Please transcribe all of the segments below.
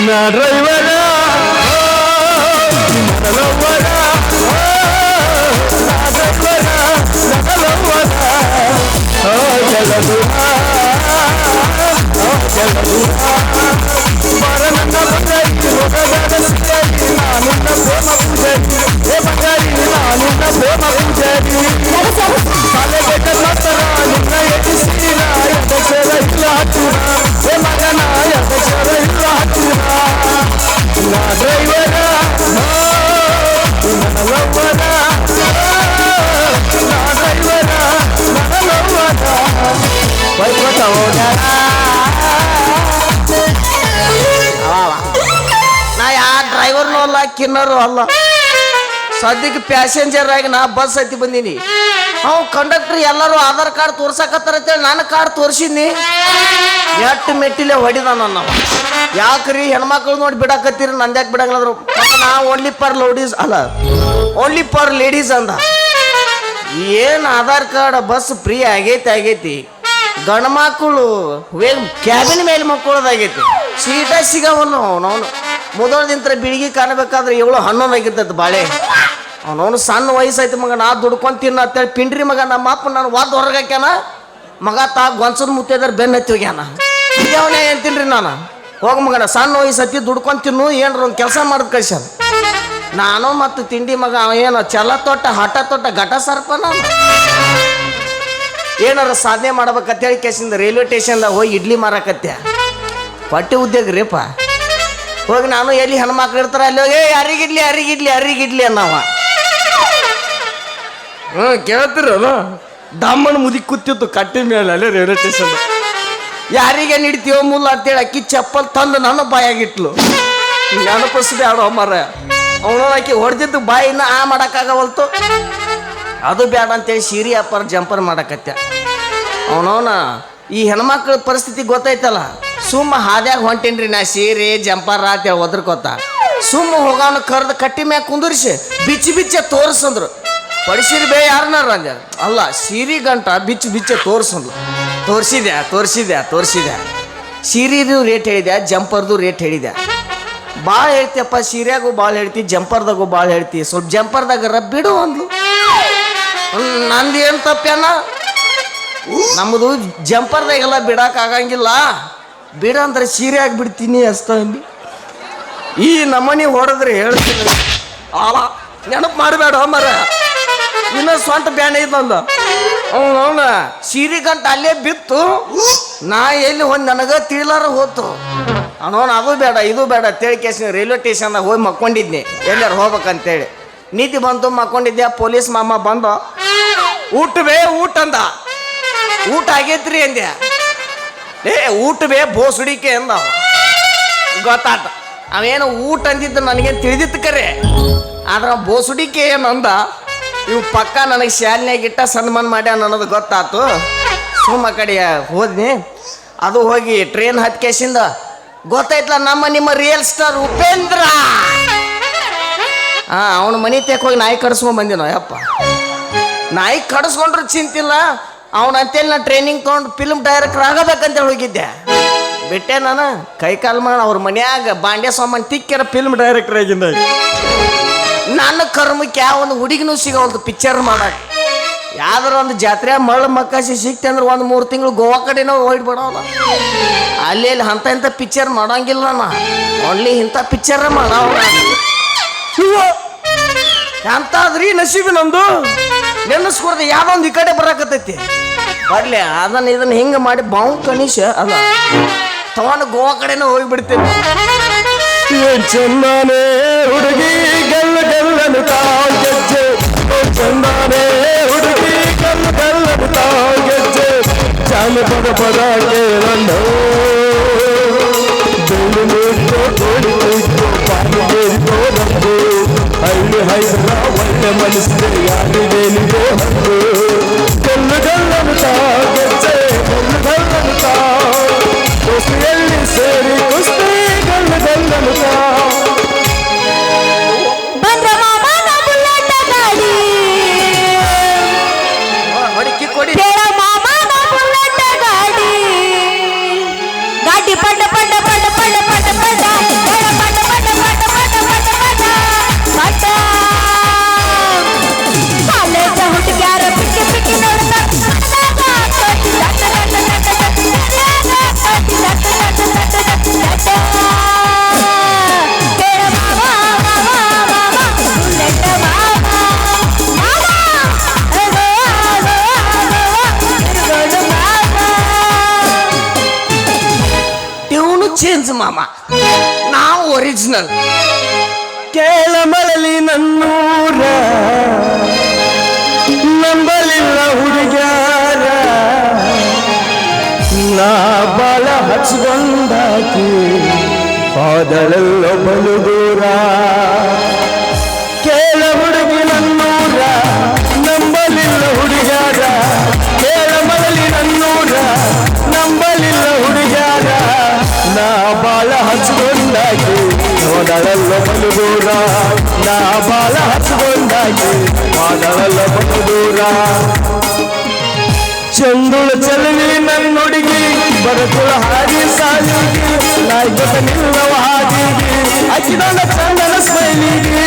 నా డ్రైవరా? నలవరా నా డ్రైవరా నలవరా ప్రేమ పుజరి ಪೂಜಾರಿ ಏ ಬಂಗಾರಿ ನಾನಿನ್ನ ಪ್ರೇಮ ಪೂಜಾರಿ ತಲೆಗೆ ಕನ್ನತ್ತರ ನಿನ್ನ ಎಡಿಸಿನ ಎದಕ್ಷರ ಇಲ್ಲ ಹತ್ತಿರ ಏ ಮಗನ ಎದಕ್ಷರ ಇಲ್ಲ ಹತ್ತಿರ ನಾ ಡ್ರೈವರ ನನ್ನ ಲವ್ವರ ನಾ ಡ್ರೈವರ ನನ್ನ ಲವ್ವರ ಬೈಕೋತ ಹೋಗ್ಯಾರ ನಾ ಯಾ ಸದ್ಯಕ್ಕೆ ಪ್ಯಾಸೆಂಜರ್ ಆಗಿ ನಾ ಬಸ್ ಹತ್ತಿ ಬಂದೀನಿ. ಅವ್ ಕಂಡಕ್ಟರ್ ಎಲ್ಲರೂ ಆಧಾರ್ ಕಾರ್ಡ್ ತೋರ್ಸಕತ್ತಾರ ಅಂತೇಳಿ ನಾನು ಕಾರ್ಡ್ ತೋರಿಸಿದ್ನಿ. ಎಟ್ಟು ಮೆಟ್ಟಿಲೆ ಹೊಡಿದ ನನ್ನ ಯಾಕ್ರಿ ಹೆಣ್ಮಕ್ಳು ನೋಡಿ ಬಿಡಕತ್ತೀರಿ ನಂದ್ಯಾಕೆ ಬಿಡಂಗಿಲ್ಲದ್ರು ಮತ್ತೆ ನಾ ಓನ್ಲಿ ಫಾರ್ ಲೇಡೀಸ್ ಅಲ್ಲ. ಓನ್ಲಿ ಫಾರ್ ಲೇಡೀಸ್ ಅಂದ. ಏನು ಆಧಾರ್ ಕಾರ್ಡ್ ಬಸ್ ಫ್ರೀ ಆಗೈತಿ ಆಗೈತಿ. ಗಂಡ ಮಕ್ಕಳು ಕ್ಯಾಬಿನ್ ಮೇಲೆ ಮಕ್ಕಳದಾಗೈತಿ. ಸೀಟ ಸಿಗವನು ಅವನು. ಮೊದಲ ದಿನ ಬಿಳಿಗಿ ಕಾಣಬೇಕಾದ್ರೆ ಇವಳು ಹನ್ನೊಂದು ಆಗಿರ್ತೈತೆ ಬಾಳೆ. ಅವನವನು ಸಣ್ಣ ವಯಸ್ಸಾಯ್ತು ಮಗ, ನಾ ದುಡ್ಕೊಂಡು ತಿನ್ನ ಅಂತೇಳಿ ಪಿಂಡ್ರಿ ಮಗ, ನಮ್ಮ ಅಪ್ಪ ನಾನು ವಾದ ಹೊರಗಾಕ್ಯಾನ. ಮಗ ತಾ ಗೊಂಚದ ಮುತ್ತೈದಾರ ಬೆನ್ನ ಹತ್ತಿ ಹೋಗ್ಯಾನ. ಅವನೇ ತಿನ್ರಿ ನಾನು? ಹೋಗ ಮಗನ ಸಣ್ಣ ವಯಸ್ಸು ಹತ್ತಿ ದುಡ್ಕೊಂಡು ತಿನ್ನು, ಏನ್ರ ಒಂದು ಕೆಲಸ ಮಾಡಿದ ಕಳ್ಸ್ಯಾನ. ನಾನು ಮತ್ತು ತಿಂಡಿ ಮಗ ಏನು ಚಲ ತೊಟ್ಟ, ಹಠ ತೊಟ್ಟ, ಘಟ ಸರ್ಪ ನಾನು ಏನಾರ ಸಾಧನೆ ಮಾಡ್ಬೇಕಂತೇಳಿ ಕೇಸಿಂದ ರೈಲ್ವೆ ಸ್ಟೇಷನ್ದಾಗ ಹೋಗಿ ಇಡ್ಲಿ ಮಾರಕತ್ತೆ ಪಟ್ಟಿ ಉದ್ಯೋಗ ರೀಪ ಹೋಗಿ ನಾನು ಎಲ್ಲಿ ಹೆಣ್ಮಕ್ಳು ಇರ್ತಾರೆ, ಅಲ್ಲಿ ಹೋಗಿ ಅರಿಗಿಡ್ಲಿ ಅರಿಗಿಡ್ಲಿ ಅರಿಗಿಡ್ಲಿ ಅನ್ನವ. ಹ್ಞೂ ಕೇಳ್ತಿರಲ್ಲ ದಮ್ಮನ ಮುದಿ ಕೂತಿತ್ತು, ಕಟ್ಟಿ ಮೇಲೆ ಅಲ್ಲೇ ರೈಲ್ವೆ ಸ್ಟೇಷನ್ ಯಾರಿಗೆ ನಿಡ್ತೀವೋ ಮುಲ್ಲ ಅಂತೇಳಿ ಅಕ್ಕಿ ಚಪ್ಪಲ್ ತಂದು ನನ್ನ ಬಾಯಾಗಿಟ್ಲು. ನೆನಪಿಸ್ಬೇಡ ಮರ ಅವನು ಆಕಿ ಹೊಡೆದಿದ್ದು ಬಾಯಿನ ಆ ಮಾಡೋಕ್ಕಾಗವಲ್ತು. ಅದು ಬೇಡ ಅಂತೇಳಿ ಸೀರಿ ಅಪ್ಪರ್ ಜಂಪರ್ ಮಾಡಕತ್ತ ಅವನವನ ಈ ಹೆಣ್ಮಕ್ಳ ಪರಿಸ್ಥಿತಿ ಗೊತ್ತೈತಲ್ಲ? ಸುಮ್ಮ ಹಾದ್ಯಾಗ ಹೊಂಟೇನ್ರಿ ನಾ ಸೀರೆ, ಜಂಪರ್ ಅಂತೇಳಿ ಒದರ್ಕೋತ. ಸುಮ್ಮ ಹೋಗೋಣ ಕರೆದು ಕಟ್ಟಿ ಮ್ಯಾಗ ಕುಂದುರ್ಸಿ, ಬಿಚ್ಚಿ ಬಿಚ್ಚೆ ತೋರಿಸಂದ್ರು. ಪಡಿಸಿರಿ ಬೇ ಯಾರನ್ನಾರ ಅಂದ್ಯಾರ ಅಲ್ಲ ಸೀರೆ ಗಂಟ ಬಿಚ್ಚು ಬಿಚ್ಚೆ ತೋರಿಸಂದ್ಲು ತೋರಿಸಿದ್ಯಾ ತೋರಿಸಿದ್ಯಾ ತೋರಿಸಿದ್ಯಾ? ಸೀರೆದು ರೇಟ್ ಹೇಳಿದ್ಯಾ ಜಂಪರ್ದು ರೇಟ್ ಹೇಳಿದೆ ಭಾಳ ಹೇಳ್ತಿಯಪ್ಪ ಸೀರೆಯಾಗೂ ಭಾಳ ಹೇಳ್ತಿ ಜಂಪರ್ದಾಗೂ ಭಾಳ ಹೇಳ್ತಿ. ಸ್ವಲ್ಪ ಜಂಪರ್ದಾಗ ರಬ್ಬಿಡು ಅಂದ್ಲು. ಹ್ಮ್, ನಂದು ಏನು ತಪ್ಪೇನ? ನಮ್ಮದು ಜಂಪರ್ದಾಗೆಲ್ಲ ಬಿಡೋಕ್ಕಾಗಂಗಿಲ್ಲ ಬಿಡ ಅಂದ್ರೆ ಸೀರೆ ಬಿಡ್ತೀನಿ ಅಸ್ತ ಅಂದು ಈ ನಮ್ಮನೆ ಹೊಡೆದ್ರೆ ಹೇಳ್ತೀನಿ. ಆಲ ನೆನಪು ಮಾಡಬೇಡ ಮರ ಇನ್ನೂ ಸ್ವಂತ ಬ್ಯಾನ್ ಐತಂದ ಅವನು ಅವನ ಗಂಟ ಅಲ್ಲೇ ಬಿತ್ತು. ನಾ ಎಲ್ಲಿ ಒಂದು ನನಗ ತಿಳಿಲಾರ ಹೋತು. ಅವನವನ ಅದು ಬೇಡ, ಇದು ಬೇಡ ತೇಳಿ ಕೇಸಿನ ರೈಲ್ವೆ ಸ್ಟೇಷನ್ದಾಗ ಹೋಗಿ ಮಕ್ಕೊಂಡಿದ್ನಿ. ಎಲ್ಲಾರು ಹೋಗ್ಬೇಕಂತೇಳಿ. ನೀತಿ ಬಂತು ಮಕ್ಕೊಂಡಿದ್ದೆ ಪೊಲೀಸ್ ಮಾಮ ಬಂದು. ಊಟ ಬೇ, ಊಟ ಅಂದ. ಊಟ ಆಗೈತ್ರಿ ಅಂದ್ಯ? ಏ, ಊಟ ಬೇ ಬೋಸುಡಿಕೆ ಅಂದ. ಗೊತ್ತಾತ. ಅವೇನು ಊಟ ಅಂದಿದ್ದು ನನಗೇನು ತಿಳಿದಿತ್ತು ಕರೆ? ಆದ್ರೆ ಬೋಸುಡಿಕೆ ಏನು ಅಂದ ಇವು ಪಕ್ಕ ನನಗೆ ಶಾಲಿನಾಗ ಇಟ್ಟ ಸನ್ಮಾನ ಮಾಡ್ಯಾನ ಅನ್ನೋದು ಗೊತ್ತಾತು. ಸುಮ್ಮ ಕಡೆ ಹೋದ್ನಿ. ಅದು ಹೋಗಿ ಟ್ರೈನ್ ಹತ್ಕೇಸಿಂದ ಗೊತ್ತಾಯ್ತಲ್ಲ ನಮ್ಮ ನಿಮ್ಮ ರಿಯಲ್ ಸ್ಟಾರ್ ಉಪೇಂದ್ರ? ಹಾ ಅವನ ಮನೆ ತೆಕ್ ಹೋಗಿ ನಾಯಿ ಕಡಿಸ್ಕೊಂಡ್ ಬಂದಿನೋ, ಯಪ್ಪ. ನಾಯಿ ಕಡಿಸ್ಕೊಂಡ್ರು ಚಿಂತಿಲ್ಲ. ಅವನ ಅಂತೇಳಿ ನಾ ಟ್ರೈನಿಂಗ್ ತೊಗೊಂಡು ಫಿಲ್ಮ್ ಡೈರೆಕ್ಟರ್ ಆಗಬೇಕಂತೇಳಿ ಹೋಗಿದ್ದೆ. ಬಿಟ್ಟೆ ನಾನು, ಕೈ ಕಾಲು ಮಾಡಿ, ಅವ್ರ ಮನ್ಯಾಗ ಬಾಂಡೆ ಸಾಮಾನು ತಿಕ್ಕಿರ ಫಿಲ್ಮ್ ಡೈರೆಕ್ಟರ್ ಆಗಿಂದ. ನನ್ನ ಕರ್ಮಕ್ಕೆ ಯಾವ ಒಂದು ಹುಡುಗಿನೂ ಸಿಗೋದು ಪಿಕ್ಚರ್ ಮಾಡಕ್ಕೆ ಯಾವ್ದಾರ ಒಂದು ಜಾತ್ರೆ ಮಳ್ಳ ಮಕ್ಕಾಸಿ ಸಿಕ್ತೆ ಅಂದ್ರೆ ಒಂದು ಮೂರು ತಿಂಗಳು ಗೋವಾ ಕಡೆನೋ ಹೋಗ್ಬಿಡೋಲ್ಲ ಅಲ್ಲಿ ಇಲ್ಲಿ ಅಂಥ ಇಂಥ ಪಿಕ್ಚರ್ ಮಾಡೋಂಗಿಲ್ಲ ನಾ. ಓನ್ಲಿ ಇಂಥ ಪಿಕ್ಚರ್ ಮಾಡವ ಎಂತಾದ್ರಿ ನಸೀಬಿ ನಂದು? ನೆನೆಸ್ಕೊಡ್ದೆ ಯಾವ್ದೊಂದು ಈ ಕಡೆ ಬರಕತ್ತೈತಿ? ಬರ್ಲಿ ಅದನ್ನ ಇದನ್ನ ಹಿಂಗೆ ಮಾಡಿ ಬಾವು ಕನಿಷ ಅಲ್ಲ ತಗೊಂಡು ಗೋವಾ ಕಡೆನೂ ಹೋಗ್ಬಿಡ್ತೇನೆ. ಚೆನ್ನಾನೇ ಹುಡುಗಿ. ಪದ ಕೇಳಂಡು ಬೆಳ್ಳಿ ಮುಟ್ಟು ಕೋಡಿ ಮುಟ್ಟು ಪಾಲು ಬೇರಿಕೋ ನಂದು. ಹಳ್ಳಿ ಹೈದರ ಮಾಮ. ನಾವು ಒರಿಜಿನಲ್ ಕೇಳ ಮಳಲಿ ನನ್ನೂರ, ನಂಬಲಿಲ್ಲ ಹುಡುಗ್ಯಾರ. ನಾ ಬಾಲ ಹಚ್ಕೊಂಡಾಕಿ ಹೋದಳೆಲ್ಲ ಬಲು ದೂರ. ಕೇಳ ಹೋದಳೆಲ್ಲ ಬಲು ದೂರ ನಾ ಬಾಳ ಹಚ್ಕೊಂಡಾಕಿ ಹೋದಳೆಲ್ಲ ಬಲು ದೂರ ಚಂದುಳ ಚಲವಿ ನನ್ನ ಹುಡುಗಿ ಬರಕುಳ ಹಾದಿ ಸಾಲಿಗೆ ನಾಯ್ಕ ನಿಲ್ಲವ ಹಾದಿಗೆ ಅಕ್ಕಿದಾನ ಚಂದನ ಸ್ಮೈಲಿಗೆ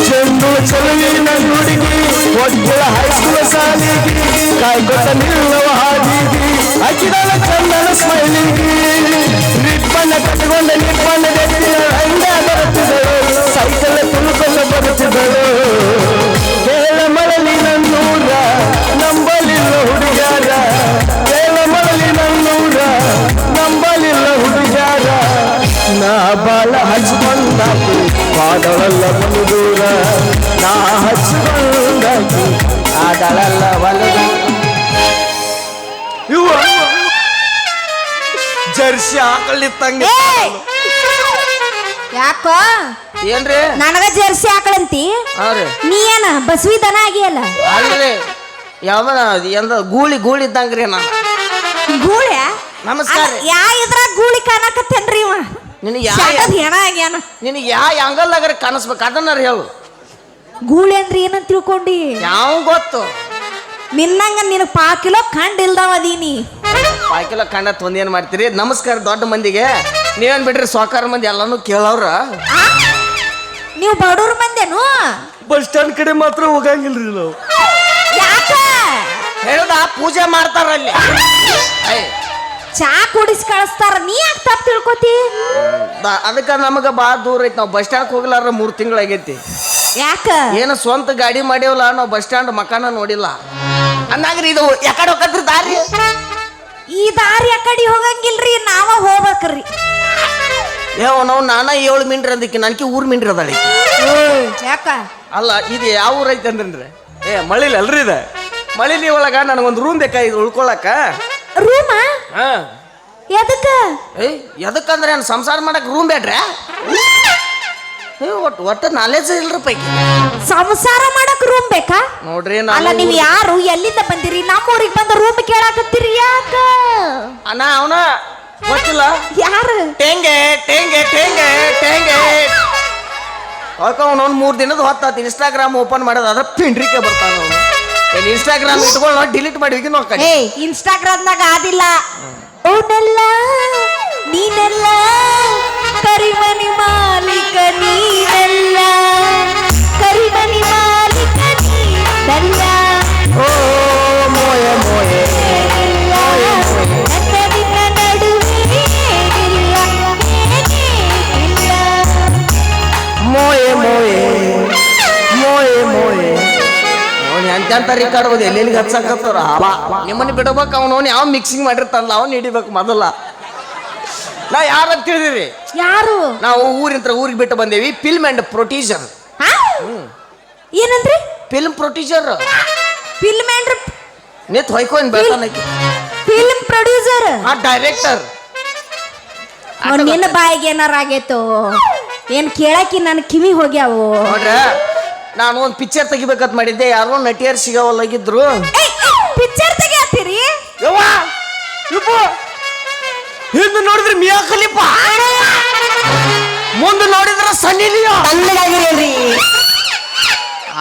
ಚಂದುಳ ಚಲವಿ ನನ್ನ ಹುಡುಗಿ ಒಡ್ಡುಳ ಹೈಸ್ಕೂಲ್ ಸಾಲಿಗೆ ಕಾಯ್ಕೊತ ನಿಲ್ಲವ ಹಾದಿಗೆ ಅಕ್ಕಿದಾನ ಚಂದನ ಸ್ಮೈಲಿಗೆ ನಿಪ್ಪನ್ನ ಕಟ್ಟಿಕೊಂಡ ನಿಮ್ಮನ್ನು ಗಟ್ಟಿನ ಹಂಗ ಬರುತ್ತಿದ್ದಳು ಸೈಕಲ್ ತುಳುಕೊಂಡು ಬರುತ್ತಿದ್ದಳು ಏ ಯಾಕೋ? ಏನ್ರಿ? ನನಗ ಜರ್ಸಿ ಹಾಕಳಂತಿ. ಹಾ ರೀ. ನೀ ಏನ ಬಸವಿ ದನ ಆಗಿಯಲ್ಲ? ಅಲ್ರಿ. ಯಾವ ಎಂದ ಗೂಳಿ ಗೂಳಿ ಇದ್ದಂಗ್ರಿ ನಾ. ಗೂಳೆ ನಮಸ್ಕಾರ. ಯಾ ಇದ್ರಾಗ ಗೂಳಿ ಕಾಣಕತ್ತೇನ್ರಿ ಇವ? ನಿನಗೆ ಯಾ ಶಾಟದ್ ಹೆಣ ಆಗ್ಯಾನ. ನಿನಗೆ ಯಾ ಅಂಗಲ್ನಾಗರ ಕಾಣಿಸ್ಬೇಕು? ರೀ ಹೇಳು. ಗೂಳಿ ಅಂದ್ರೆ ಏನಂತ ತಿಳ್ಕೊಂಡಿ? ಯಾವ ಗೊತ್ತು? ನಿನ್ನಂಗ ನಿನಗೆ ಪಾ ಕಿಲೋ ಕಂಡ್ ಅದೀನಿ ಪಾಕಿಲ ಕಂಡ ತೊಂದ್ ಏನ್ ಮಾಡ್ತೀರಿ? ನಮಸ್ಕಾರ ದೊಡ್ಡ ಮಂದಿಗೆ. ನೀವೇನ್ ಬಿಡ್ರಿ ಸಾಕಾರ ಮಂದಿ ಎಲ್ಲಾನು ಕೇಳವ್ರ ನೀವು ಬಡವ್ರ ಮಂದೇನು ಬಸ್ ಸ್ಟ್ಯಾಂಡ್ ಕಡೆ ಮಾತ್ರ ಹೋಗಂಗಿಲ್ರಿ ನಾವು. ಯಾಕ? ಆ ಪೂಜೆ ಮಾಡ್ತಾರ ಅಲ್ಲಿ ಐ, ಚಾ ಕುಡಿಸ್ ಕಳಿಸ್ತಾರ. ನೀ ಯಾಕೆ ತಪ್ಪು ತಿಳ್ಕೊತಿ? ದ- ಅದಕ್ಕ ನಮಗ ಭಾಳ ದೂರ ಐತಿ. ನಾವು ಬಸ್ ಸ್ಟ್ಯಾಂಡ್ ಹೋಗ್ಲಾರ ಮೂರ್ ತಿಂಗಳಾಗೈತಿ. ಯಾಕ? ಏನು ಸ್ವಂತ ಗಾಡಿ ಮಾಡೇವಲ್ಲ ನಾವು ಬಸ್ ಸ್ಟ್ಯಾಂಡ್ ಮಕಾನ ನೋಡಿಲ್ಲ. ಅಂದಾಗ್ರಿ ಇದು ಯಾಕಡೆ ಹೋಗತ್ರಿ ದಾರಿ. ಈ ದಾರಿ ಆ ಕಡೆ ಹೋಗಂಗಿಲ್ರಿ ನಾವ ಹೋಗ್ಬೇಕ್ರಿ. ಏವ್ ನಾವು ನಾನ ಏಳು ಮೀನ್ರಿ ಅಂದಕ್ಕೆ ನನಗೆ ಊರ್ ಮೀನ್ರಿ ಅದಾಳಿ. ಯಾಕ? ಅಲ್ಲ ಇದು ಯಾವ ಊರ್ ಐತೆ ಅಂದ್ರಿ ಏ ಮಳಿಲಿ ಅಲ್ರಿ ಇದು? ಮಳಿಲಿ ಒಳಗ ನನಗೊಂದು ರೂಮ್ ಬೇಕಾಗಿತ್ತು ಉಳ್ಕೊಳಕ? ರೂಮ ಹಾ. ಎದಕ್ಕ? ಏಯ್ ಎದಕ್ಕಂದ್ರೆ ಏನು ಸಂಸಾರ ಮಾಡಕ್ ರೂಮ್ ಬೇಡ್ರೆ? ಏ ಒಟ್ಟು ಒಟ್ಟು ನಾಲೆಜ್ ಇಲ್ರಿ ಪೈಕಿ. ಸಂಸಾರ ಮಾಡಕ್ ರೂಮ್ ಬೇಕಾ? ನೋಡ್ರಿ ಅಲ್ಲ ನಾನು ನೀವು ಯಾರು? ಎಲ್ಲಿಂದ ಬಂದಿರಿ? ನಮ್ಮ ಊರಿಗೆ ಬಂದ ರೂಮ್ ಕೇಳಾಕತ್ತೀರಿ ಯಾಕ? ಅಣ್ಣ ಅವನ ಗೊತ್ತಿಲ್ಲ. ಯಾರು? ಟೇಂಗೆ ಟೇಂಗೆ ಟೇಂಗೆ ಟೇಂಗೆ. ಅವನೊಂದು ಮೂರು ದಿನದ ಹೊತ್ತಾತು. ಇನ್ಸ್ಟಾಗ್ರಾಮ್ ಓಪನ್ ಮಾಡೋದು ಅದ್ರ ಪಿಂಡ್ರಿಕೆ ಬರ್ತಾನ ಅವನು. ಇನ್ಸ್ಟಾಗ್ರಾಮ್ ಇಟ್ಕೊಂಡು ನಾವು ಡಿಲೀಟ್ ಮಾಡಿದ್ವಿ ನೋಡ್ಕೊಂಡು ಏ ಇನ್ಸ್ಟಾಗ್ರಾಮ್ನಾಗ ಆದಿಲ್ಲ. ಅವನೆಲ್ಲ ನೀನೆಲ್ಲ ಕರಿಮನಿ ಮಾಲೀಕ ನೀನೆಲ್ಲ ಕರಿಮನಿ ಮಾಲೀಕ ನೀನೆಲ್ಲ ಓ ಮೋಯ ಮೋಯ ನನ್ನ ನಿನ್ನ ನಡುವೆ ಏನಿಲ್ಲ, ಏನಿಲ್ಲ. ಮೋಯೆ ಮೋಯೆ ಮೋಯೆ ಮೋಯೆ ಅವನು ಎಂತೆಂತ ರಿಕಾರ್ಡ್ ಹೋದ್ ಎಲ್ಲೆಲ್ಲಿಗೆ ಹಚ್ಚಾಕತ್ತಾರ ನಿಮ್ಮನ್ನ ಬಿಡಬೇಕು ಅವನು ಯಾವ ಮಿಕ್ಸಿಂಗ್ ಮಾಡಿರ್ತಾನಲ್ಲ ಅವ್ನು ಹಿಡಿಬೇಕು ಮೊದಲ ನಾ ಯಾರಂತ ತಿಳಿದಿರಿ? ಯಾರು? ನಾವು ಊರಿಂತ್ರ ಊರಿಗೆ ಬಿಟ್ಟು ಬಂದೇವಿ ಫಿಲ್ಮ್ ಅಂಡ್ ಪ್ರೊಟೀಜರ್? ಏನಂದ್ರಿ? ಫಿಲ್ಮ್ ಪ್ರೊಡ್ಯೂಸರ್ ಫಿಲ್ಮ್ ಅಂಡ್ ನಿತ್ ಹೊಯ್ಕೊಂಡ್ ಬರ್ತಾನೆ ಫಿಲ್ಮ್ ಪ್ರೊಡ್ಯೂಸರ್ ಆ ಡೈರೆಕ್ಟರ್ ನಿನ್ನ ಬಾಯಿಗೆ ಏನಾರ ಆಗೈತೋ? ಏನ್ ಕೇಳಾಕಿ ನನ್ನ ಕಿವಿ ಹೋಗ್ಯಾವು? ನೋಡ್ರ ನಾನು ಒಂದು ಪಿಕ್ಚರ್ ತೆಗಿಬೇಕಂತ ಮಾಡಿದ್ದೆ ಯಾರೋ ನಟಿಯರ್ ಸಿಗವಲ್ಲಾಗಿದ್ರು ಪಿಕ್ಚರ್ ತೆಗಿಯತ್ತೀರಿ ಯವ್ವ ಯಪ್ಪ. ಹಿಂದೆ ನೋಡಿದ್ರೆ ಮಿಯಾ ಖಲೀಫ. ಮುಂದೆ ನೋಡಿದ್ರೆ ಸನ್ನಿ ಲಿಯೋನ್.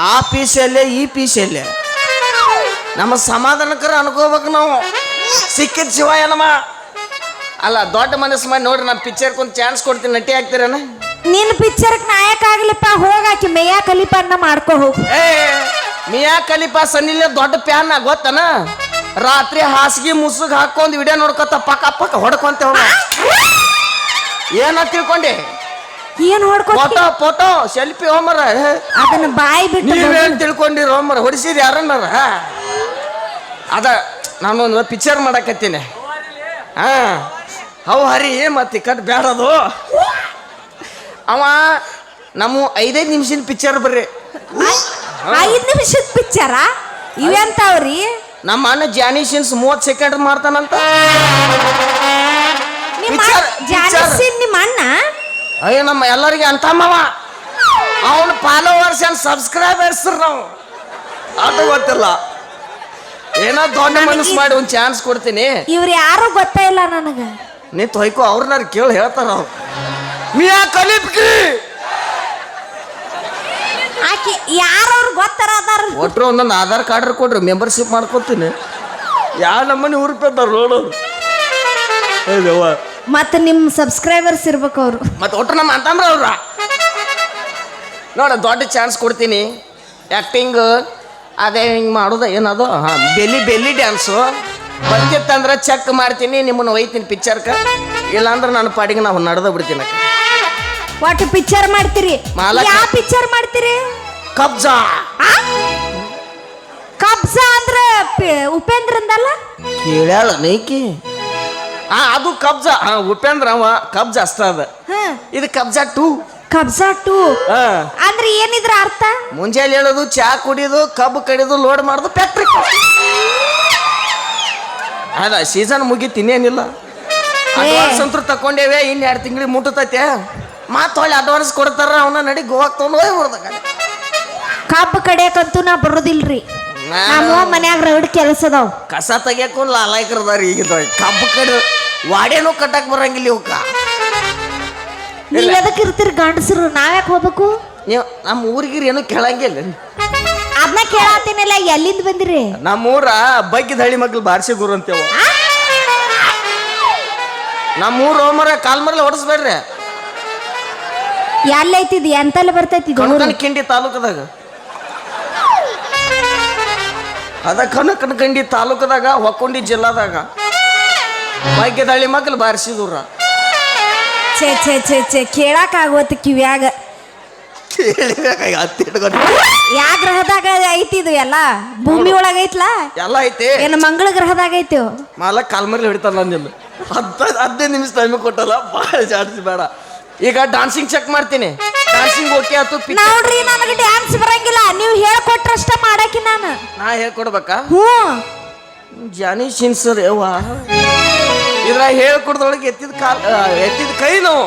ಆ ಪೀಸಲ್ಲೇ ಈ ಪೀಸಲ್ಲೇ ನಮ್ಮ ಸಮಾಧಾನಕರ ಅನ್ಕೋಬೇಕು ನಾವು. ಸಿಕ್ಕಿದ ಶಿವ ಏನಮ್ಮ ಅಲ್ಲ ದೊಡ್ಡ ಮನಸ್ಸು ಮಾಡಿ ನೋಡ್ರಿ ನಾನು ಪಿಕ್ಚರ್ ಒಂದು ಚಾನ್ಸ್ ಕೊಡ್ತೀನಿ ನಟಿ ಆಗ್ತೀರನ? ನಿನ್ನ ಪಿಕ್ಚರ್ ನಾಯಕ ಆಗ್ಲಿಪ್ಪ? ಹೋಗಾಕಿ ಮೇಯಾ ಕಲಿಪನ್ನ ಮಾಡ್ಕೋ ಹೋಗು. ಏ ಮಿಯಾ ಖಲೀಫ ಸನ್ನಿಲ್ಲ ದೊಡ್ಡ ಪ್ಯಾನ್ ಗೊತ್ತನ? ರಾತ್ರಿ ಹಾಸಿಗೆ ಮುಸುಗ್ ಹಾಕೊಂಡು ವಿಡಿಯೋ ನೋಡ್ಕೊತ ಪಕ್ಕ ಪಕ್ಕ ಹೊಡ್ಕೊಂತ ಏನ ತಿಳ್ಕೊಂಡೆ? ಏನ್ ಹೊಡ್ಕೊ ಫೋಟೋ ಫೋಟೋ ಸೆಲ್ಫಿ ಹೋಮರ. ಅದನ್ನ ಬಾಯಿ ಬಿಟ್ಟು ನೀವೇನ್ ತಿಳ್ಕೊಂಡಿ ಹೋಮರ? ಹೊಡಿಸಿರಿ ಯಾರನ್ನಾರ? ಅದ ನಾನೊಂದು ಪಿಕ್ಚರ್ ಮಾಡಕತ್ತೀನಿ. ಹಾ. ಅವು ಹರಿ ಮತ್ತೆ ಕಟ್ ಬ್ಯಾಡದು ಅವ ನಮ್ಮ ಐದೈದು ನಿಮಿಷದ ಪಿಕ್ಚರ್ ಬರ್ರಿ. ಐದು ನಿಮಿಷದ ಪಿಕ್ಚರ ಇವೆಂತಾವ್ರಿ? ನಮ್ಮ ಅಣ್ಣ ಜಾನಿ ಸಿನ್ಸ್ ಮೂವತ್ತು ಸೆಕೆಂಡ್ ಮಾಡ್ತಾನಂತ. ನಿಮ್ಮ ಜಾನಿ ಜಾನಿಸಿನ್ ನಿಮ್ಮ ಅಣ್ಣ? ಅಯ್ಯೋ ನಮ್ಮ ಎಲ್ಲರಿಗೆ ಅಂತಮ್ಮವ ಅವನ ಫಾಲೋವರ್ಸ್ ಅಂಡ್ ಸಬ್ಸ್ಕ್ರೈಬರ್ಸ್ ನಾವು. ಅದು ಗೊತ್ತಿಲ್ಲ. ಏನೋ ದೊಡ್ಡ ಮನಸ್ಸು ಮಾಡಿ ಒಂದು ಚಾನ್ಸ್ ಕೊಡ್ತೀನಿ. ಇವ್ರು ಯಾರು ಗೊತ್ತೇ ಇಲ್ಲ ನನಗ. ನೀ ತೊಯ್ಕೋ ಅವ್ರನ್ನ ಕೇಳಿ ಹೇಳ್ತಾರ ಅವ್ರು. ಮಿಯಾ ಕಲಿಪ್ಕಿ! ಆಕಿ ಯಾರವ್ರು ಗೊತ್ತಾರ ಅದಾರ? ಒಟ್ರು ಒಂದೊಂದು ಆಧಾರ್ ಕಾರ್ಡ್ ಕೊಡ್ರಿ ಮೆಂಬರ್ಶಿಪ್ ಮಾಡ್ಕೊತೀನಿ. ಯಾವ ನಮ್ಮನೆ ಉರುಪೇತಾರ ನೋಡೋರು ಹೇಳವ್ವ ಮತ್ತೆ ನಿಮ್ಮ ಸಬ್ಸ್ಕ್ರೈಬರ್ಸ್ ಇರ್ಬೇಕು ಅವರು. ಮತ್ತೆ ಒಟ್ರು ನಮ್ಮ ಅಂತಂದ್ರೆ ಅವ್ರ. ನೋಡ ದೊಡ್ಡ ಚಾನ್ಸ್ ಕೊಡ್ತೀನಿ. ಆ್ಯಕ್ಟಿಂಗ್ ಅದೇ ಹಿಂಗೆ ಮಾಡೋದು ಏನದು? ಹಾಂ ಬೆಲ್ಲಿ ಬೆಲ್ಲಿ ಡ್ಯಾನ್ಸು ಬಂದಿತ್ತಂದ್ರೆ ಚೆಕ್ ಮಾಡ್ತೀನಿ ನಿಮ್ಮನ್ನ ಒಯ್ತೀನಿ ಪಿಕ್ಚರ್ಕ ಇಲ್ಲಾಂದ್ರೆ ನನ್ನ ಪಾಡಿಗೆ ನಾವು ನಡೆದ ಬಿಡ್ತೀನಿ ಅಕ್ಕ. ಒಟ್ಟು ಪಿಕ್ಚರ್ ಮಾಡ್ತೀರಿ? ಮಾಲಕ. ಯಾವ ಪಿಕ್ಚರ್ ಮಾಡ್ತೀರಿ? ಕಬ್ಜಾ. ಆ? ಕಬ್ಜಾ ಅಂದ್ರ ಪಿ- ಉಪೇಂದ್ರಂದಲ್ಲ? ಕೇಳ್ಯಾಳ ನೈಕಿ ಆ ಅದು ಕಬ್ಜಾ. ಹಾಂ ಉಪೇಂದ್ರ ಅವ ಕಬ್ಜಾ ಅಷ್ಟ ಅದ. ಹ. ಇದು ಕಬ್ಜಾ ಟೂ. Kabzaa to? ಹಾಂ. ಅಂದ್ರೆ ಏನಿದ್ರ ಅರ್ಥ? ಮುಂಜಾನೆ ಹೇಳೋದು ಚಾ ಕುಡಿಯೋದು ಕಬ್ಬು ಕಡಿದು ಲೋಡ್ ಮಾಡೋದು ಫ್ಯಾಕ್ಟ್ರಿ ಅದ ಸೀಸನ್ ಮುಗೀತು ಇನ್ನೇನಿಲ್ಲ. ಅಡ್ವಾನ್ಸ್ ಅಂತೂ ತಕೊಂಡೇವೆ ಇನ್ನು ಎರಡು ತಿಂಗಳಿಗೆ ಮುಟ್ಟತೈತೆ ಮತ್ತೆ ಹೊಳ್ಳಿ ಅಡ್ವಾನ್ಸ್ ಕೊಡ್ತಾರ ಅವನ ನಡಿ ಗೋವಾಕ್ ತೊಗೊಂಡು ಹೋಗಿ ಬಿಡ್ದ ಕಬ್ಬು ಕಡಿಯಕಂತೂ ನಾ ಬರೋದಿಲ್ರಿ. ನಮ್ಮ ಮನ್ಯಾಗ ರಗಡ್ ಕೆಲಸ ಅದಾವ. ಕಸ ತೆಗಿಯಕ್ಕೂ ಲಾಲಾಯ್ಕರದಾರ ಈಗ ಕಬ್ಬು ಕಡಿ ವಾಡೇನೂ ಕಟ್ಟಕ್ ಬರಂಗಿಲ್ಲ ಇವಕ್ಕ ನೀವ್ ಎದಕ್ಕೆ ಇರ್ತೀರಿ ಗಂಡಸರು? ನಾವ್ಯಾಕೆ ಹೋಗ್ಬೇಕು? ನೀವು ನಮ್ಮ ಊರಿಗಿರಿ ಏನೂ ಕೇಳಂಗಿಲ್ಲ. ಅದನ್ನ ಕೇಳತ್ತೀನಲ್ಲ ಎಲ್ಲಿಂದ ಬಂದಿರಿ? ನಮ್ಮೂರ ಬಗ್ಗಿದ ಹಳ್ಳಿ ಮಗ್ಳು ಬಾರ್ಸಿ ಗುರು ಅಂತೇವ. ನಮ್ಮ ನಮ್ಮೂರು ಹೋಮರ ಕಾಲ್ ಮರಲ್ಲ ಹೊಡಿಸ್ಬೇಡ್ರಿ ಇದು ಎಂತಲ್ಲಿ ಬರ್ತೈತಿ ಇದು ಊರು? ಕಣಕನ ಕಿಂಡಿ ತಾಲೂಕದಾಗ. ಅದ ಕನಕನ ಕಂಡಿ ತಾಲೂಕದಾಗ ಹೊಕ್ಕೊಂಡಿ ಜಿಲ್ಲಾದಾಗ. ಭಾಗ್ಯದಳ್ಳಿ ಮಕ್ಕಳು ಬಾರಿಸಿದೂರ. ಛೇ ಛೇ ಛೇ ಛೇ ಕೇಳಾಕ ಆಗೋತ್ ಕಿವ್ಯಾಗ ಯಾ ಗ್ರಹದಾಗ ಐತಿ ಇದು ಎಲ್ಲ? ಭೂಮಿ ಒಳಗ ಐತ್ಲಾ? ಎಲ್ಲ ಐತಿ. ಏನ್ ಮಂಗಳ ಗ್ರಹದಾಗ ಐತಿ? ಮಾಲ ಕಾಲ್ಮರ್ಲಿ ಹಿಡಿತಾನ ನಿಮ್ಮ ಹತ್ತು ಹದಿನೈದು ನಿಮಿಷ ಟೈಮ್ ಕೊಟ್ಟಲ್ಲ ಭಾಳ ಜಾಸ್ತಿ ಬೇಡ. ಈಗ ಡಾನ್ಸಿಂಗ್ ಚೆಕ್ ಮಾಡ್ತೀನಿ. ಡಾನ್ಸಿಂಗ್ ಓಕೆ ಆಯ್ತು ಪಿಕ್ ನೋಡ್ರಿ ನನಗೆ ಡ್ಯಾನ್ಸ್ ಬರಂಗಿಲ್ಲ. ನೀವು ಹೇಳ್ಕೊಟ್ರಷ್ಟ ಮಾಡಾಕಿ ನಾನು. ನಾ ಹೇಳ್ಕೊಡ್ಬೇಕಾ? ಹ್ಞೂ. ಜಾನಿ ಸಿನ್ಸರ್ ಯವ್ವ ಇದ್ರ ಹೇಳ್ಕೊಡ್ದೊಳಗೆ ಎತ್ತಿದ ಕಾಲ್ ಆ, ಎತ್ತಿದ ಕೈ ನಾವು.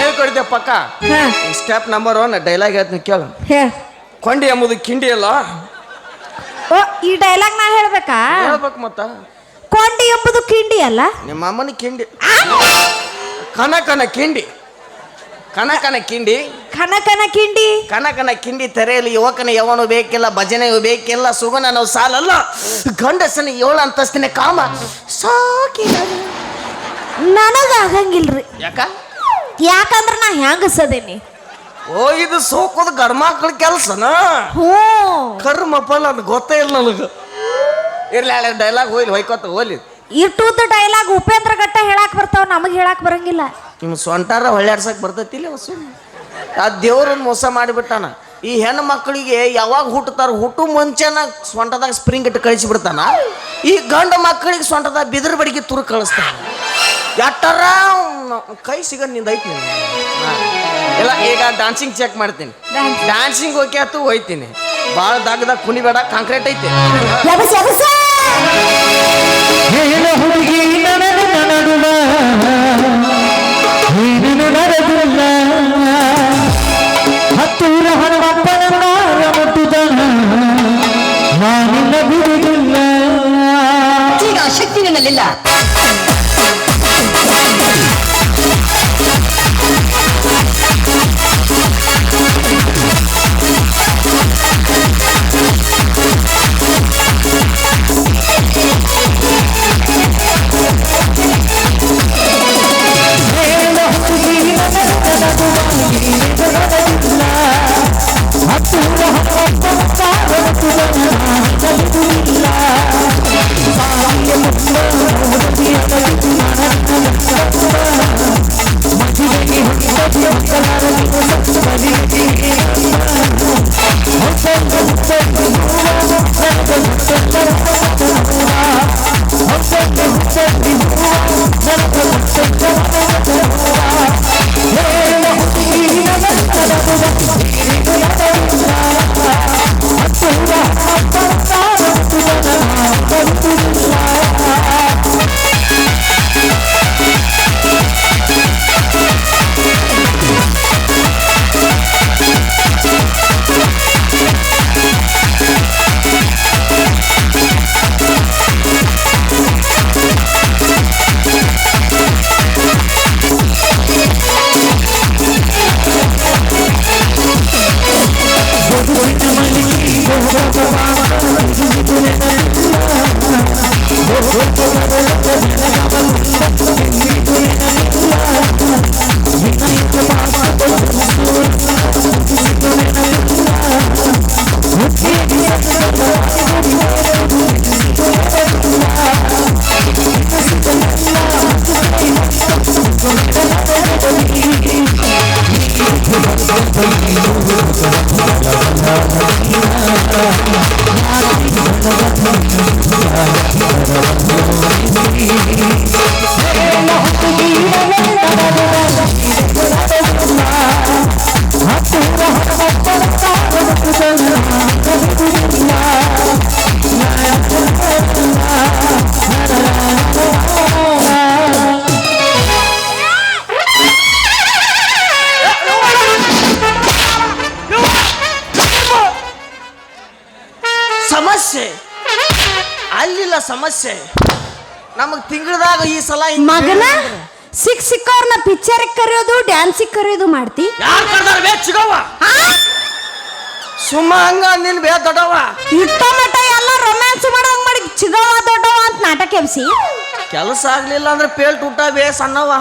ಹೇಳ್ಕೊಡ್ತೇವೆ ಪಕ್ಕ. ಹಾ. ಸ್ಟೆಪ್ ನಂಬರ್ ಒನ್ ಡೈಲಾಗ್ ಹೇಳ್ತೀನಿ ಕೇಳು. ಕೊಂಡಿ ಎಂಬುದು ಕಿಂಡಿ ಅಲ್ಲ? ಓ ಈ ಡೈಲಾಗ್ ನಾ ಹೇಳ್ಬೇಕಾ? ಹೇಳ್ಬೇಕು ಮತ್ತ. ಕೊಂಡಿ ಎಂಬುದು ಕಿಂಡಿ ಅಲ್ಲ? ನಿಮ್ಮ ಅಮ್ಮನ ಕಿಂಡಿ. ಕನ ಕನ ಕಿಂಡಿ. ಕನ ಕನ ಕಿಂಡಿ. ಕನ ಕನ ಕಿಂಡಿ. ಕನ ಕನ ಕಿಂಡಿ ತೆರೆಯಲು ಯುವಕನ ಯವನು ಬೇಕಿಲ್ಲ ಭಜನೆಯು ಬೇಕಿಲ್ಲ ಸುಗನ ನಾವು ಸಾಲಲ್ಲ. ಗಂಡಸನ ಏಳು ಅಂತಸ್ತಿನ ಕಾಮ ಸಾಕಿ ನನಗ ಆಗಂಗಿಲ್ರಿ ಯಾಕ? ಯಾಕಂದ್ರ ನಾ ಹೆಂಗಸದೇನಿ ಓ ಇದು ಸೋಕೋದು ಗರ್ಮಾಕಳ ಕೆಲಸನ? ಹ್ಞೂ. ಕರ್ಮಪ್ಪ ಅದು ಗೊತ್ತೇ ಇಲ್ಲ ನನಗೆ. ಇರ್ಲಿ ಹಳೆ ಡೈಲಾಗ್ ಹೋಯ್ಲಿ ಹೊಯ್ಕೋತ ಹೋಲಿ ಇಟ್ಟು ಡೈಲಾಗ್ ಉಪೇಂದ್ರ ಗಟ್ಟ ಹೇಳಾಕ್ ಬರ್ತಾವ ನಮಗೆ ಹೇಳಾಕ್ ಬರಂಗಿಲ್ಲ. ನಿಮ್ಮ ಸ್ವಂಟಾರ ಬರ್ತೈತಿ ಬರ್ತೈತಿಲ್ಲ ಹೊಸ? ಆ ದೇವ್ರನ್ನ ಮೋಸ ಮಾಡಿಬಿಟ್ಟಾನ. ಈ ಹೆಣ್ಣು ಮಕ್ಕಳಿಗೆ ಯಾವಾಗ ಹುಟ್ಟುತ್ತಾರ ಹುಟ್ಟು ಮುಂಚೆನ ಸೊಂಟದಾಗ ಸ್ಪ್ರಿಂಗ್ ಇಟ್ಟು ಕಳಿಸಿ ಬಿಡ್ತಾನ. ಈ ಗಂಡ ಮಕ್ಕಳಿಗೆ ಸೊಂಟದಾಗ ಬಿದಿರ ಬಡಿಗೆ ತುರು ಕಳಿಸ್ತಾನ. ಎಟ್ಟರ ಕೈ ಸಿಗೋದು ನಿಂದ ಐತಿ ನಿಂದು. ಹಾ. ಇಲ್ಲ ಈಗ ಡ್ಯಾನ್ಸಿಂಗ್ ಚೆಕ್ ಮಾಡ್ತೀನಿ. ಡ್ಯಾನ್ಸಿಂಗ್ ಡಾನ್ಸಿಂಗ್ ಓಕೆ ಆತು ಹೋಯ್ತೀನಿ. ಭಾಳ ದಾಗದಾಗ ಕುಣಿಬೇಡ ಕಾಂಕ್ರೀಟ್ ಐತಿ. ಹುಡುಗಿ ನೀನು ನಡೆದಿಲ್ಲ. ಹತ್ತೂರ ಹನುಮಪ್ಪನ ನಾರ ಮುಟ್ಟುದನ ನಾನಿನ್ನ ಬಿಡುವುದಿಲ್ಲ. ಈಗ ಶಕ್ತಿ ನನ್ನಲ್ಲಿಲ್ಲ. ಸಮಸ್ಯೆ. ನಮಗ್ ತಿಂಗಳದಾಗ ಈ ಸಲ ಹಿಂಗ್ ಮಗನ ಸಿಕ್ ಸಿಕ್ಕವ್ರನ್ನ ಪಿಕ್ಚರ್ ಕರೆಯೋದು ಡ್ಯಾನ್ಸ್ ಕರೆಯೋದು ಮಾಡ್ತಿ? ಯಾರ್ ಕರ್ದಾರ ಬೇ ಚಿಗವ್ವ? ಸುಮ್ಮ ಹಂಗ ನಿನ್ ಬೇ ದೊಡ್ಡವ ಇಟ್ಟ ಮಟ್ಟ ಎಲ್ಲ ರೊಮ್ಯಾನ್ಸ್ ಮಾಡೋಂಗ್ ಮಾಡಿ ಚಿಗವ ದೊಡ್ಡವ ಅಂತ ನಾಟಕ ಎಬ್ಸಿ? ಕೆಲಸ ಆಗ್ಲಿಲ್ಲ ಅಂದ್ರೆ ಪೇಲ್ಟ್ ಊಟ ಬೇ ಸಣ್ಣವ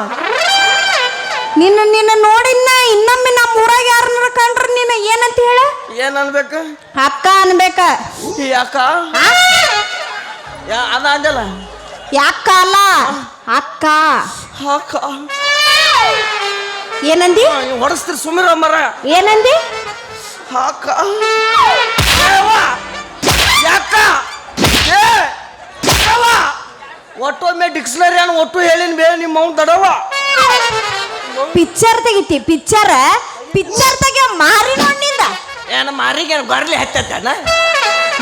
ನಿನ್ನ ನಿನ್ನ ನೋಡಿನ್ನ ಇನ್ನೊಮ್ಮೆ ನಮ್ಮ ಊರಾಗ ಯಾರನ್ನ ಕಂಡ್ರ ನಿನ್ನ ಏನಂತ ಹೇಳ? ಏನ್ ಅನ್ಬೇಕು. ಅಕ್ಕ? ಅನ್ಬೇಕ ಯಾಕ ಯಾ ಅದ ಅಂದಲ್ಲ? ಯಾಕ ಅಲ್ಲ? ಅಕ್ಕ. ಅಕ್ಕ ಏನಂದಿ? ಹೊಡಸ್ತೀರಿ ಸುಮಿರ ಮರ ಏನಂದಿ? ಅಕ್ಕ ಏವ್ವ! ಯಾಕ? ಏ ಯವ್ವ! ಒಟ್ಟೊಮ್ಮೆ ಡಿಕ್ಷನರಿ ಅನ್ನು ಒಟ್ಟು ಹೇಳಿನ ಬೇ ನಿಮ್ಮ ಅವ್ನು ದಡವ ಪಿಕ್ಚರ್ ತೆಗಿತಿ ಪಿಕ್ಚರ್? ಪಿಕ್ಚರ್ ತೆಗಿಯೋ ಮಾರಿ ನೋಡ್ನಿಂದ ಏನ ಮಾರಿಗೆ ಗೊರ್ಲಿ ಹತ್ತನ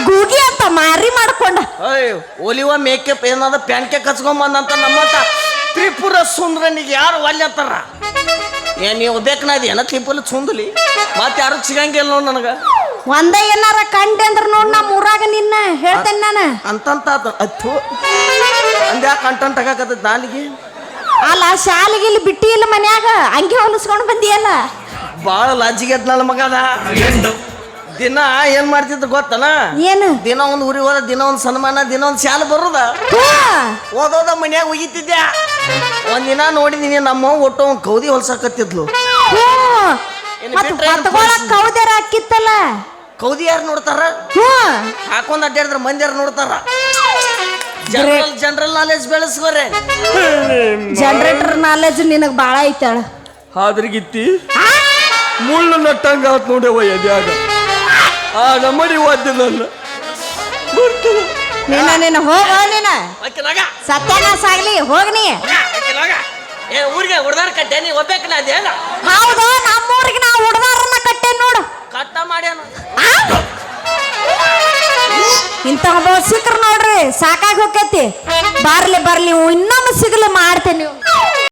ಗೂಗಿ ಅಂತ ಮಾರಿ ಮಾಡ್ಕೊಂಡ. ಅಯ್ಯೋ ಒಲಿವ ಮೇಕಪ್ ಏನಾದ ಪ್ಯಾನ್ ಕೇಕ್ ಹಚ್ಕೊಂಬಂದಂತ ನಮ್ಮಂತ ತ್ರಿಪುರ ಸುಂದ್ರನಿಗೆ ಯಾರು ಒಲ್ಲೆ ಅಂತಾರ? ಏ ನೀವು ಬೇಕನಾದಿ ಏನ ತ್ರಿಪುರ ಸುಂದಲಿ? ಮತ್ತೆ ಯಾರು ಸಿಗಂಗಿಲ್ಲ ನೋಡ್ ನನಗ. ಒಂದೇ ಏನಾರ ಕಂಡೆ ಅಂದ್ರ ನೋಡ್ ನಮ್ಮ ಊರಾಗ ನಿನ್ನ ಹೇಳ್ತೇನೆ ನಾನು. ಅಂತಂತ ಅತ್ತು. ಅಂದ್ಯಾ ಕಂಟನ್ ತಗಾಕತ್ತದ ನಾಲಿಗೆ ಅಲ್ಲ ಶಾಲೆಗೆ ಇಲ್ಲಿ ಬಿಟ್ಟಿ ಇಲ್ಲ ಮನ್ಯಾಗ ಹಂಗೆ ಹೊಲಿಸ್ಕೊಂಡು ಬಂದಿಯಲ್ಲ. ಭಾಳ ಲಾಜಿಗೆ ನನ್ನ ಮಗನ ದಿನ ಏನ್ ಮಾಡ್ತಿದ್ರು ಗೊತ್ತನ? ಏನು? ದಿನ ಒಂದು ಉರಿ ಹೋದ ದಿನ ಒಂದು ಸನ್ಮಾನ ದಿನ ಒಂದು ಶಾಲೆ ಬರೋದ. ಓದೋದ ಮನ್ಯಾಗ ಒಗಿತಿದ್ದೆ ದಿನ ನೋಡಿದೀನಿ ನಮ್ಮ ಒಟ್ಟು ಒಂದು ಕೌದಿ ಹೊಲ್ಸಕತ್ತಿದ್ಲು. ಇನ್ನು ಬಿಟ್ರೆ ಏನು ಹಾಕಿತ್ತಲ್ಲ? ಕೌದಿ ಯಾರು ನೋಡ್ತಾರ? ಹ್ಞೂ ಹಾಕೊಂಡ್ ಅಡ್ಡಾಡಿದ್ರ ಮಂದಿ ಯಾರು ನೋಡ್ತಾರ? ಜನರಲ್ ಜನರಲ್ ನಾಲೆಜ್ ಬೆಳೆಸ್ಕೋರೆ. ಜನರೇಟರ್ ನಾಲೆಜ್ ನಿನಗ್ ಬಾಳ ಐತಾಳ. ಆದ್ರಿಗಿತ್ತಿ ಮುಳ್ಳು ನಟ್ಟಂಗ ಆತ್ ನೋಡ್ಯವ ಎದ್ಯಾಗ. ಆ ನಮ್ಮಡಿ ವಾದ್ಯ ನನ್ನ. ಬರ್ತದ. ನಿನ್ನ ನಿನ್ನ ಹೋಗ ನೀನ ಸತ್ಯಾನಾಶ ಆಗ್ಲಿ ಹೋಗ್ನಿ ಓಕೆನಾಗ ಏ ಊರಿಗೆ ಹುಡ್ದಾರ ಕಟ್ಟೆ ನೀ ಒಬ್ಬೇಕ ನಾ ಅದೇನ ಹೌದು ನಮ್ಮೂರಿಗೆ ನಾವು ಹುಡ್ದಾರನ್ನ ಕಟ್ಟೆ ನೋಡು. ಕಟ್ಟ ಮಾಡ್ಯಾನ. ಆ? ಇಂಥ ಒಬ್ಬ ಸಿಕ್ಕ್ರ ನೋಡ್ರಿ ಸಾಕಾಗಿ ಬಾರ್ಲಿ ಬರ್ಲಿ ಬರ್ಲಿ ಇನ್ನೊಮ್ಮೆ ಸಿಗ್ಲಿ ಮಾಡ್ತೇನೆ ನೀವು.